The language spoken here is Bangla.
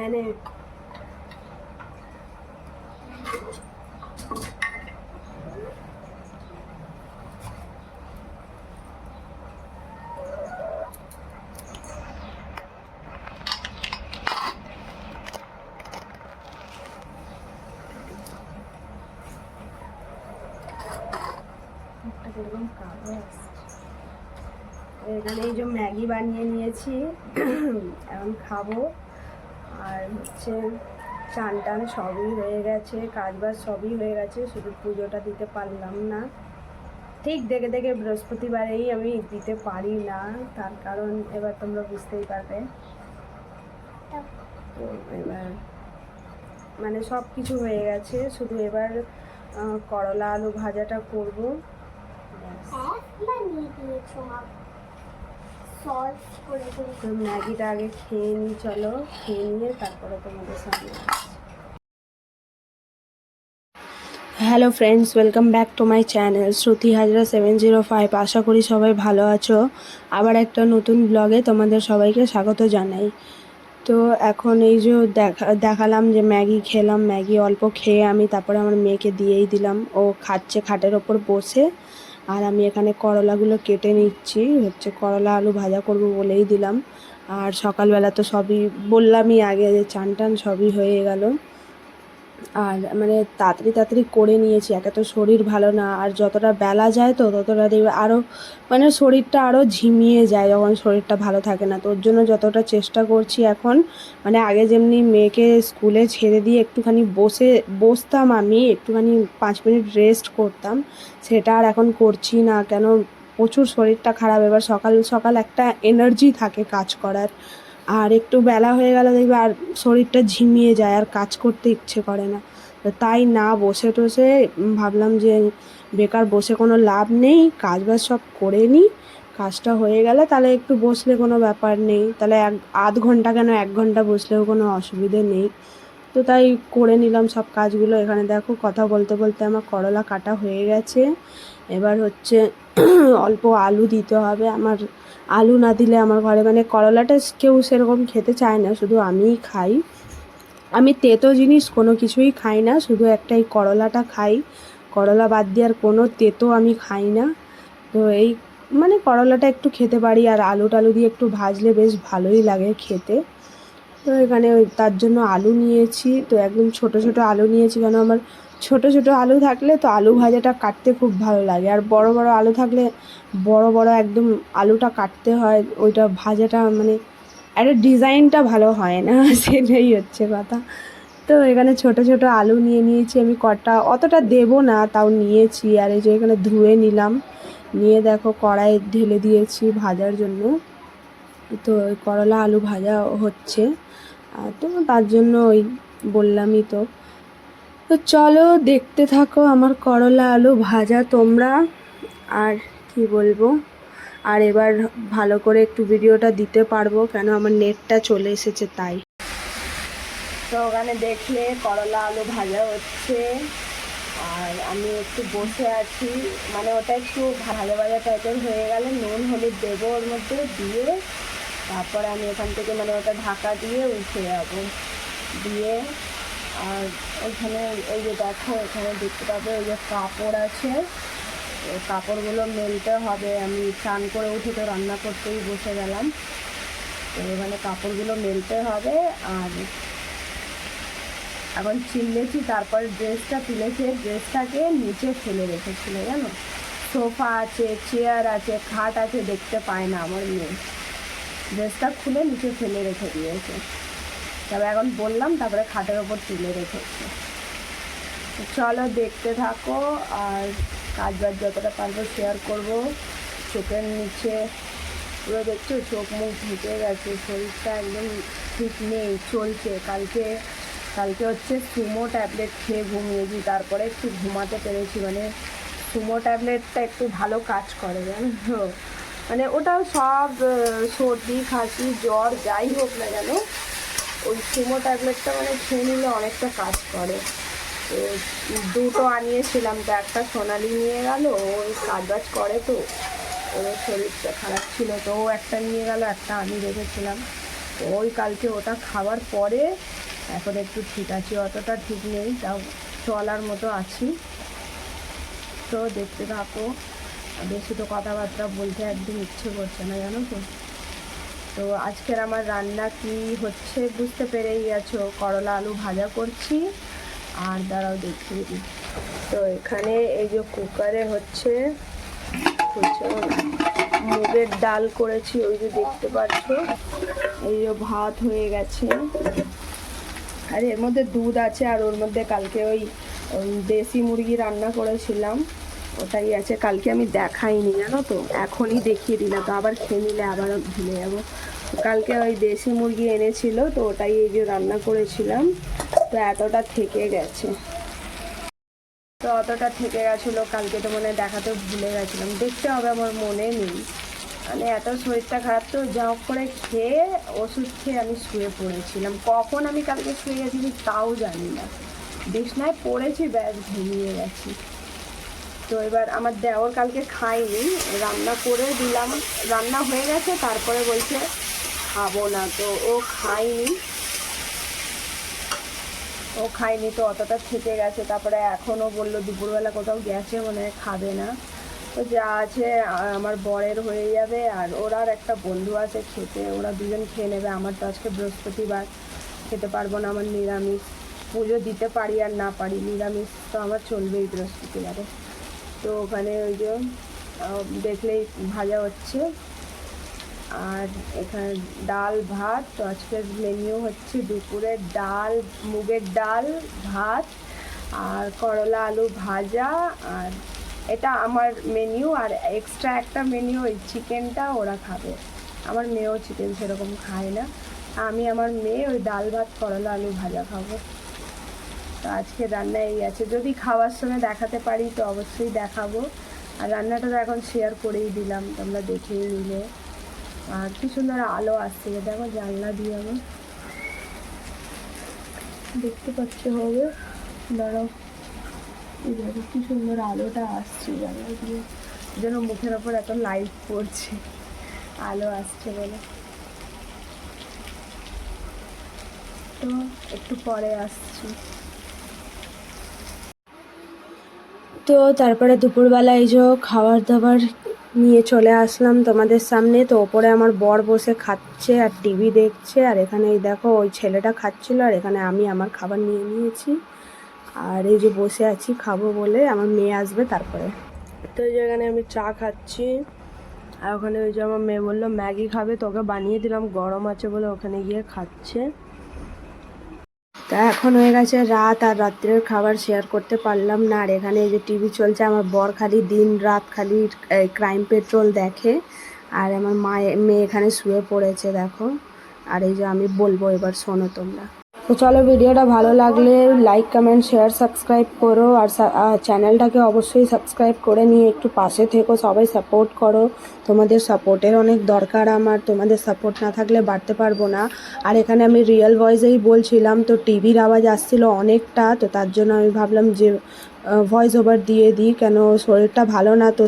এনে একটা কীরকম এখানে এই যে ম্যাগি বানিয়ে নিয়েছি। এখন খাব। হচ্ছে চান টান সবই হয়ে গেছে কাজ বাজ সবই হয়ে গেছে, শুধু পুজোটা দিতে পারলাম না। ঠিক দেখে দেখে বৃহস্পতিবারেই আমি দিতে পারি না, তার কারণ এবার তোমরা বুঝতেই পারবে। তো এবার মানে সব কিছু হয়ে গেছে, শুধু এবার করলা আলু ভাজাটা করব ব্যাস। বানিয়ে দিয়েছ মা ম্যাগিটা আগে খেয়ে নিই, চলো, খেয়ে নিয়ে তারপরে তোমাদের সামনে hello friends welcome back to my channel Shruti Hazra seven zero five আশা করি সবাই ভালো আছো। আবার একটা নতুন ব্লগে তোমাদের সবাইকে স্বাগত জানাই। তো এখন এই যে দেখা, দেখালাম যে ম্যাগি খেলাম, ম্যাগি অল্প খেয়ে আমি তারপরে আমার মেয়েকে দিয়েই দিলাম। ও খাচ্ছে, খাটের ওপর বসে। আর আমি এখানে করলাগুলো কেটে নিচ্ছি। হচ্ছে করলা, আলু ভাজা করব বলেই দিলাম। আর সকালবেলা তো সবই বললামই আগে যে চান টান সবই হয়ে গেল। আর মানে তাড়াতাড়ি তাড়াতাড়ি করে নিয়েছি, একে তো শরীর ভালো না, আর যতটা বেলা যায় তো ততটা দেখবে আরও মানে শরীরটা আরও ঝিমিয়ে যায় যখন শরীরটা ভালো থাকে না। তো ওর জন্য যতটা চেষ্টা করছি এখন মানে আগে যেমনি মেয়েকে স্কুলে ছেড়ে দিয়ে একটুখানি বসে, বসতাম আমি, একটুখানি পাঁচ মিনিট রেস্ট করতাম, সেটা আর এখন করছি না। কেন? প্রচুর শরীরটা খারাপ, এবার সকাল সকাল একটা এনার্জি থাকে কাজ করার। আর একটু বেলা হয়ে গেলে, দেখবে আর শরীরটা ঝিমিয়ে যায়, আর কাজ করতে ইচ্ছে করে না। তাই না, বসে টসে ভাবলাম যে বেকার বসে কোনো লাভ নেই, কাজ বাজ সব করে নিই, কাজটা হয়ে গেলে তাহলে একটু বসলে কোনো ব্যাপার নেই। তাহলে এক, আধ ঘণ্টা কেন এক ঘণ্টা বসলেও কোনো অসুবিধে নেই। তো তাই করে নিলাম সব কাজগুলো। এখানে দেখো কথা বলতে বলতে আমার করলা কাটা হয়ে গেছে। এবার হচ্ছে অল্প আলু দিতে হবে। আমার আলু না দিলে আমার ঘরে মানে করলাটা কেউ সেরকম খেতে চায় না, শুধু আমিই খাই। আমি তেতো জিনিস কোনো কিছুই খাই না, শুধু একটাই করলাটা খাই। করলা বাদ দিয়ে আর কোনো তেতো আমি খাই না। তো এই মানে করলাটা একটু খেতে পারি আর আলু টালু দিয়ে একটু ভাজলে বেশ ভালোই লাগে খেতে। তো এখানে তার জন্য আলু নিয়েছি। তো একদম ছোট ছোট আলু নিয়েছি কেন আমার ছোট ছোট আলু থাকলে তো আলু ভাজাটা কাটতে খুব ভালো লাগে। আর বড় বড় আলু থাকলে বড় বড় একদম আলুটা কাটতে হয়, ওইটা ভাজাটা মানে একটা ডিজাইনটা ভালো হয় না, সেটাই হচ্ছে কথা। তো এখানে ছোট ছোট আলু নিয়ে নিয়েছি আমি কটা, অতটা দেবো না, তাও নিয়েছি। আর এই যে এখানে ধুয়ে নিলাম, নিয়ে দেখো কড়াই ঢেলে দিয়েছি ভাজার জন্য। তো করলা আলু ভাজা হচ্ছে। তো তার জন্য ওই বললামই তো। তো চলো দেখতে থাকো আমার করলা আলু ভাজা তোমরা। আর কি বলব? আর এবার ভালো করে একটু ভিডিওটা দিতে পারব, কেন আমার নেটটা চলে এসেছে তাই। তো ওখানে দেখলে করলা আলু ভাজা হচ্ছে। আর আমি একটু বসে আছি। মানে ওটা একটু ভাজা ভাজা টাইপের হয়ে গেলে নুন, হলুদ দেবো ওর মধ্যে দিয়ে। তারপরে আমি এখান থেকে মানে ওটা ঢাকা দিয়ে উঠে যাব। দিয়ে আর ওইখানে এই যে দেখো, এখানে দেখতে পাবে ওই যে কাপড় আছে। কাপড়গুলো মেলতে হবে। আমি চান করে উঠে তো রান্না করতেই বসে গেলাম। তো এখানে কাপড়গুলো মেলতে হবে। আর এখন চিল্লেছি তারপর ড্রেসটা তুলেছে। ড্রেসটাকে নিচে ফেলে রেখেছিল, জানো? সোফা আছে, চেয়ার আছে, খাট আছে, দেখতে পায় না আমার মেয়ে। ড্রেসটা খুলে নিচে ফেলে রেখে দিয়েছে। তবে এখন বললাম, তারপরে খাটের ওপর তুলে রেখেছে। চলো দেখতে থাকো, আর কাজ বাজ যতটা পারব শেয়ার করব। চোখের নিচে পুরো দেখছ, চোখ মুখ ঢুকে গেছে, শরীরটা একদম ঠিক নেই, চলছে। কালকে কালকে হচ্ছে সুমো ট্যাবলেট খেয়ে ঘুমিয়েছি, তারপরে একটু ঘুমাতে পেরেছি। মানে সুমো ট্যাবলেটটা একটু ভালো কাজ করে, জানো মানে ওটা সব সর্দি খাসি জ্বর, যাই হোক না কেন ওই সুমো ট্যাবলেটটা মানে খেয়ে নিলে অনেকটা কাজ করে। তো দুটো আনিয়েছিলাম, তো একটা সোনালি নিয়ে গেল ওই কাজ বাজ করে তো, ওর শরীরটা খারাপ ছিল, তো ও একটা নিয়ে গেল, একটা আমি রেখেছিলাম। ওই কালকে ওটা খাওয়ার পরে এখন একটু ঠিক আছি, অতটা ঠিক নেই, তাও চলার মতো আছি। তো দেখতে থাকো বেশি তো কথাবার্তা বলতে একদম ইচ্ছে করছে না, জানো তো? তো আজকের আমার রান্না কি হচ্ছে বুঝতে পেরেই গেছো করলা আলু ভাজা করছি। আর দাঁড়াও দেখিয়ে তো এখানে এই যে কুকারে হচ্ছে মুগের ডাল করেছি, ওই যে দেখতে পাচ্ছ। এই যে ভাত হয়ে গেছে। আর এর মধ্যে দুধ আছে, আর ওর মধ্যে কালকে ওই দেশি মুরগি রান্না করেছিলাম। ওটাই আছে। কালকে আমি দেখাইনি, জানো তো? এখনই দেখিয়ে দিলাম তো, আবার খেয়ে নিলে আবার ভুলে যাব। কালকে ওই দেশি মুরগি এনেছিল, তো ওটাই এই যে রান্না করেছিলাম। তো এতটা থেকে গেছে। তো অতটা থেকে গেছিল, কালকে তো মনে দেখাতে ভুলে গেছিলাম। দেখতে হবে, আমার মনে নেই। মানে এত শরীরটা খারাপ তো, যা করে খেয়ে, ওষুধ খেয়ে আমি শুয়ে পড়েছিলাম। কখন আমি কালকে শুয়ে গেছি তাও জানি না। বিছনায় পড়েছি ব্যাগ ঘুমিয়ে গেছি। তো এবার আমার দেওর কালকে খাইনি, রান্না করে দিলাম, রান্না হয়ে গেছে, তারপরে বলছে খাব না তো, ও খায়নি ও খায়নি তো, অতটা থেকে গেছে, তারপরে এখনও বলল দুপুরবেলা কোথাও গেছে মনে খাবে না। তো যা আছে, আমার বরের হয়ে যাবে, আর ওর আর একটা বন্ধু আছে খেতে, ওরা দুজন খেয়ে নেবে, আমার তো আজকে বৃহস্পতিবার, খেতে পারব না, আমার নিরামিষ। পুজো দিতে পারি আর না পারি, নিরামিষ তো আমার চলবেই বৃহস্পতিবারে। তো ওখানে ওই যে দেখলেই ভাজা হচ্ছে। আর এখানে ডাল, ভাত আজকের মেনু হচ্ছে দুপুরে ডাল, মুগের ডাল, ভাত, আর করলা আলু ভাজা, আর এটা আমার মেনু আর এক্সট্রা একটা মেনু ওই চিকেনটা ওরা খাবে। আমার মেয়েও চিকেন সেরকম খায় না। আমি আমার মেয়ে ওই ডাল, ভাত, করলা, আলু ভাজা খাব। তো আজকে রান্না এই আছে। যদি খাওয়ার সময় দেখাতে পারি তো অবশ্যই দেখাবো। আর রান্নাটা তো এখন শেয়ার করেই দিলাম, তোমরা দেখেই নিলে। আর কি সুন্দর আলো আসছে দেখো জানলা দিয়ে আমার দেখতে পাচ্ছি হবে দাঁড়াও। এই দেখো কি সুন্দর আলোটা আসছে জানলা দিয়ে। যেন মুখের ওপর এত লাইট পড়ছে, আলো আসছে বলে। তো একটু পরে আসছি। তো তারপরে দুপুরবেলা এই যে খাবার দাবার নিয়ে চলে আসলাম তোমাদের সামনে। তো ওপরে আমার বর বসে খাচ্ছে আর টিভি দেখছে। আর এখানে এই দেখো, ওই ছেলেটা খাচ্ছিল আর এখানে আমি আমার খাবার নিয়ে নিয়েছি। আর এই যে বসে আছি খাব বলে, আমার মেয়ে আসবে তারপরে। তো এই যে এখানে আমি চা খাচ্ছি। আর ওখানে ওই যে আমার মেয়ে বলল, ম্যাগি খাবে তো ওকে বানিয়ে দিলাম, গরম আছে বলে ওখানে গিয়ে খাচ্ছে। তা এখন হয়ে গেছে রাত আর রাত্রের খাবার শেয়ার করতে পারলাম না। আর এখানে এই যে টিভি চলছে, আমার বর খালি দিন রাত খালি ক্রাইম পেট্রোল দেখে। আর আমার মা মেয়ে এখানে শুয়ে পড়েছে, দেখো। আর এই যে আমি বলব এবার শোনো তোমরা। তো চলো ভিডিওটা ভালো লাগলে লাইক কমেন্ট শেয়ার সাবস্ক্রাইব করো। আর চ্যানেলটাকে অবশ্যই সাবস্ক্রাইব করে নিয়ে একটু পাশে থেকো, সবাই সাপোর্ট করো। তোমাদের সাপোর্টের অনেক দরকার আমার, তোমাদের সাপোর্ট না থাকলে বাড়তে পারব না। আর এখানে আমি রিয়েল ভয়েসেই বলছিলাম, তো টিভির আওয়াজ আসছিল অনেকটা, তো তার জন্য আমি ভাবলাম যে ভয়েস ওভার দিয়ে দিই, কেন শরীরটা ভালো না, তো